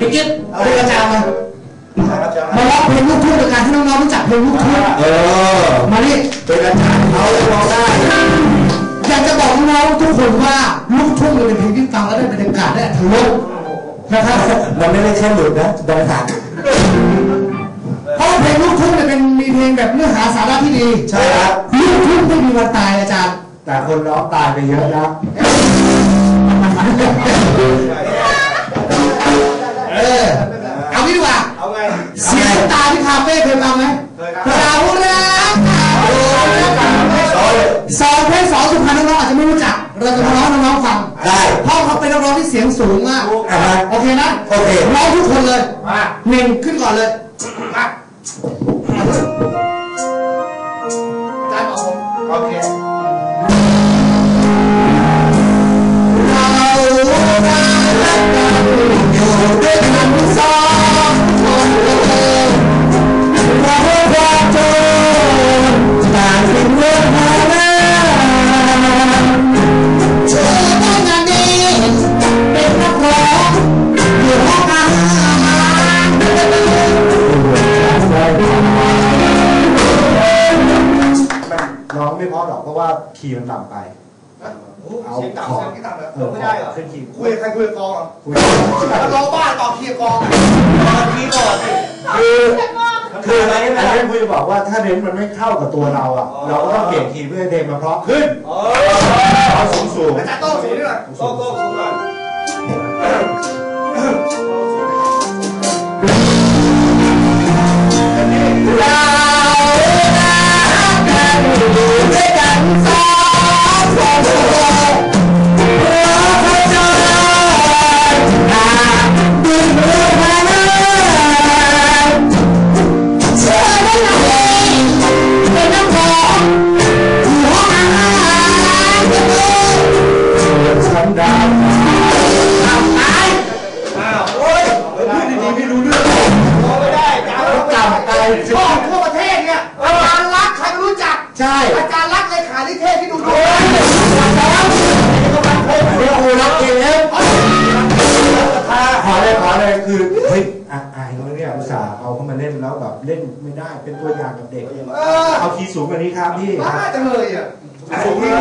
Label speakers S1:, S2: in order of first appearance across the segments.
S1: พี่กิ๊ฟเอาเรียกอาจารย์มา
S2: ใช่ครับอาจารย์
S1: มาร้องเพลงลูกทุ่งในการให้น้องๆรู้จักเพลงลูกทุ่ง
S2: เออ
S1: มานี่
S2: เป็นอาจารย์เขาร้องได้
S1: อยากจะบอกน้องๆทุกคนว่าลูกทุ่งเนี่ยเป็นเพลงที่ฟังแล้วได้บรรยากาศได้ทะลุนะครับ
S2: มันไม่ได้แค่หลุดนะดังหัก
S1: เพราะว่าเพลงลูกทุ่งเนี่ยเป็นมีเพลงแบบเนื้อหาสาระที่ดี
S2: ใช่ครับ
S1: ลูกทุ่งไม่มีวันตายอาจารย์
S2: แต่คนร้องตายไปเยอะนะ
S1: คาเฟ่เคยฟังไหม
S3: เคยครับ
S1: เรารักสองเพลงสองสุพรรณน้องๆอาจจะไม่รู้จัก เราจะมาร้องให้น้องๆฟัง
S2: ได้
S1: เพราะเขาเป็นนักร้องที่เสียงสูงมาก
S2: อ่าฮะ
S1: โอเคนะ
S2: โอเค
S1: ร้องทุกคนเลย
S3: มา
S1: หนึ่งขึ้นก่อนเลย
S3: มา
S1: อง
S2: ไม่เพราะหรอกเพราะว่าคีย์มันต่ำไป เอา
S3: เสียงต่ำ
S2: ขอ
S3: เสียงต่ำแบบ
S2: เออ
S3: ไม่ได้เหรอ
S2: ขึ้นคีย์
S3: คุยกับใครคุยกับกองเหรอ
S2: คุย
S3: แล้วร้องบ้าต่อคีย์กองตอนคีย์ก่อนสิ
S2: คือคืออะไรอันนี้คุยจะบอกว่าถ้าเน้นมันไม่เข้ากับตัวเราอะ เราก็ต้องเปลี่ยนคีย์เพื่อให้เพลงมันเพราะขึ้น
S3: เอ
S2: เอาสูงสูง
S3: อาจารย์โต้สูงนี่หน่อยโต้โต้สูงหน่อย
S1: ใช่
S3: อาจารย์รักเลขานิเทศที่ดูดู
S2: เดี๋ยวกูรักเองขอเลยขอเลยคือเฮ้ยอะอายเขาเนี่ยอุตส่าห์เอาเข้ามาเล่นแล้วแบบเล่นไม่ได้เป็นตัวอย่างกับเด็ก
S3: เออ
S2: เอาคีย์สูงกว่านี้ครับพี่
S3: บ้าจังเลยอะ
S2: สูงนี้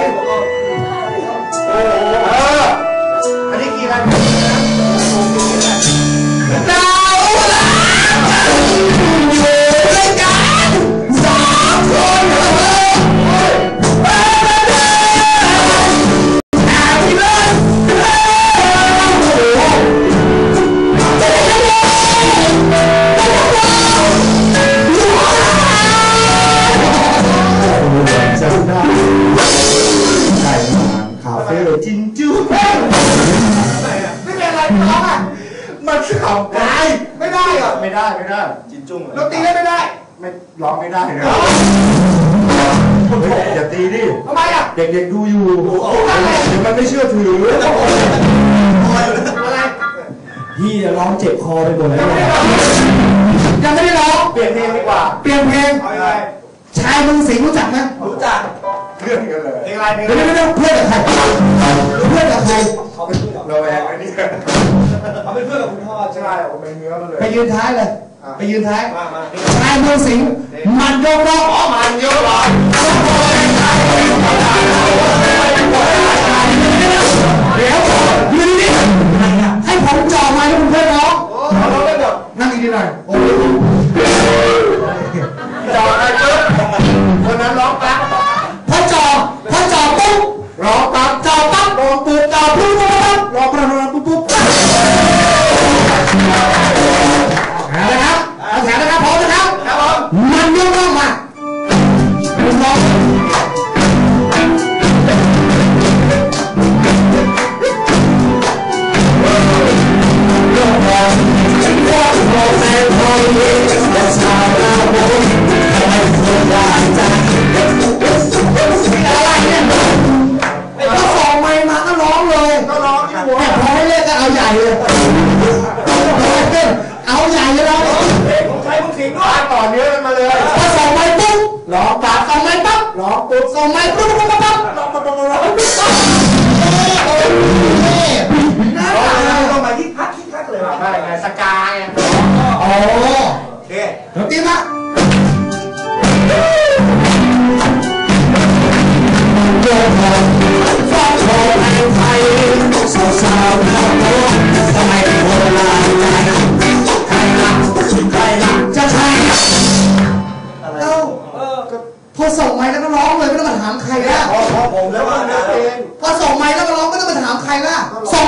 S2: เอออันนี้คีย์อะไร
S3: มัน
S2: ขับได้
S3: ไม่ได้เหรอ
S2: ไม่ได้ไม่ได้
S3: จินจุ้งดนตรีเล่นไม่ได้
S2: ไม่ร้องไม่ได้นะอย่าตีดิ
S3: ทำไมอะ
S2: เด็กๆดูอยู่เดี๋ยวมันไม่เชื่อถือ
S3: อะไร
S2: พี่ร้องเจ็บคอไปหมดแล้ว
S1: ยังไม่ได้ร้อง
S2: เปลี่ยนเพลงดีกว่า
S1: เปลี่ยนเพลง
S3: เอายังไง
S1: ชายเมืองสิงห์รู้จักไหม
S3: รู้จัก
S2: เพื่อนกันเลย
S3: เพลงอะไรเพลง
S1: เดี๋ยว
S3: อะไร
S1: เดี๋ยวเพื่อนกับใครเพื่อนกับใคร
S3: เขาเป็นเพื่อน
S2: เราแวงไอ้นี่
S3: เขาเป็นเพื่อนกับคุณพ่อใช่ไหม
S2: ใช่ผมเป็นเนื้อมาเลย
S1: ไปยืนท้ายเลย ไปยืนท้าย
S3: มามา
S1: ชายเมืองสิงห์มันยกร้องอ๋อมันยกร้อง เอาใหญ่เลยเอาใหญ่เลยเรา
S3: เพลงของใครของสิงด้วย
S2: ต่อเนื้อกันมาเลย
S1: พอส่งไมค์ปุ๊บ
S2: ร้องปั๊บ
S1: ส่งไมค์ปั๊บ
S2: ร้องปุ๊บ
S1: ส่งไมค์ปุ๊บปุ๊บปุ๊บปุ๊บ
S2: ร้องปั๊บร้องปั๊บ
S1: นี่
S3: ร้ององมาที่พักที่พักเลยว่ะ
S2: เอว่าไงสกายไง
S1: อ๋อ
S3: โอเค
S1: ดนตรีมาโยกหอบฟ้องโชว์ให้ไทยสาวๆ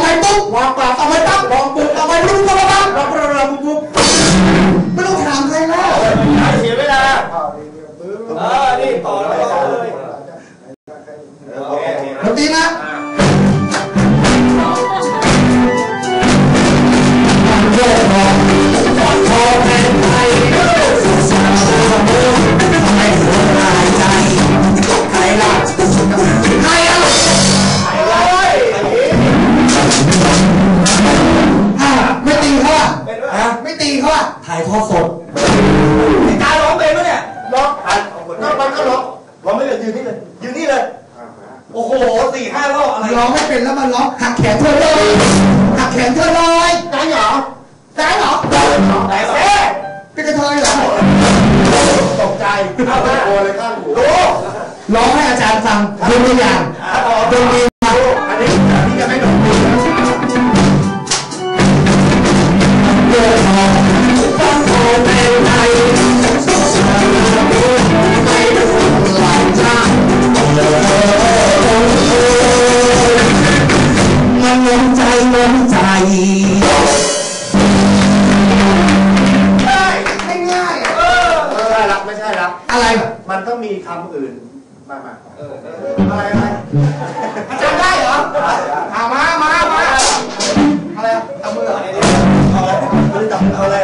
S1: ส่งไม้ปุ๊บ
S2: วางปาก
S1: เอาไว้ปั๊บ
S2: ลองปุ๊บ
S1: เอาไม้ปุ๊บปุ๊บปั๊บ
S2: เราเราเราปุ๊บปุ๊บ
S1: ไม่ต้องถามใครแล้ว
S3: เสียเวลาเออนี่ต่อแล้วา
S1: อะถ่ายทอดสด
S3: การร้องเป็นปะเนี่ย
S2: ล็อกอันก็มันก็ล็อกเราไม่เลยยืนนี่เลย
S3: อยู่นี่เลย โอ้โหสี่ห้ารอบอะไร
S1: ร้องไม่เป็นแล้วมันร้องหักแขนเธอเลยหักแขนเธอเลย
S2: ได้เหรอ
S1: ได้เหรอ
S3: แต่เซ่
S1: เป็นกระเทยเหรอ
S2: ตกใจเอาไปโอเลยข้างหู
S3: ดู
S1: ร้องให้อาจารย์ฟังดูตัวอย่างดนตรี มี
S2: คำอื่นมามา
S3: เออ
S2: อะไรอะไร
S1: อาจารย์ได้เหรอเอามามามาอะไรอะเอามือเหรอ
S3: เอาเลยเอาเลยจับเอาเลย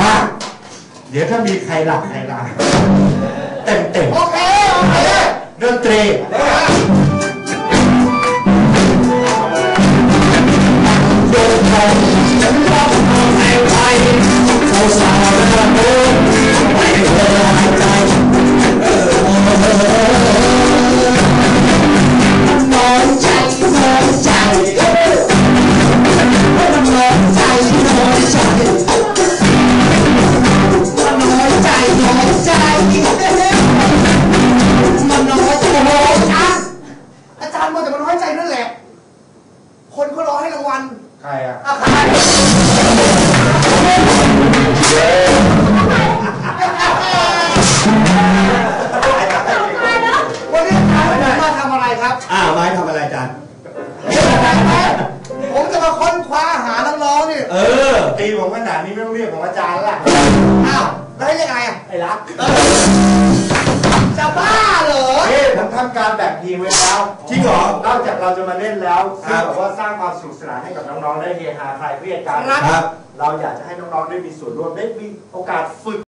S1: มา
S2: เดี๋ยวถ้ามีใครหลับใครหลับเต็มเต็ม
S1: โอเคโอเค
S2: ดนตรี
S1: โยกหอบ
S2: ตีผมขนาดนี้ไม่ต้องเรียกผมอาจารย์ละ
S1: อ้าวแล้วยังไงอะ
S2: ไอ้รัก
S1: จะบ้าเหรอ
S2: เฮ้ยผมทำการแบ่งทีมไว้แล้ว
S3: จริงเหรอ
S2: นอกจากเราจะมาเล่นแล้ว
S3: ครั
S2: ซึ่ง
S3: บ
S2: แบบว่าสร้างความสนุกสนานให้กับน้องๆได้เฮฮาคลายเครียดกัน
S1: ครับ
S3: ครับ
S2: เราอยากจะให้น้องๆได้มีส่วนร่วมได้มีโอกาสฝึก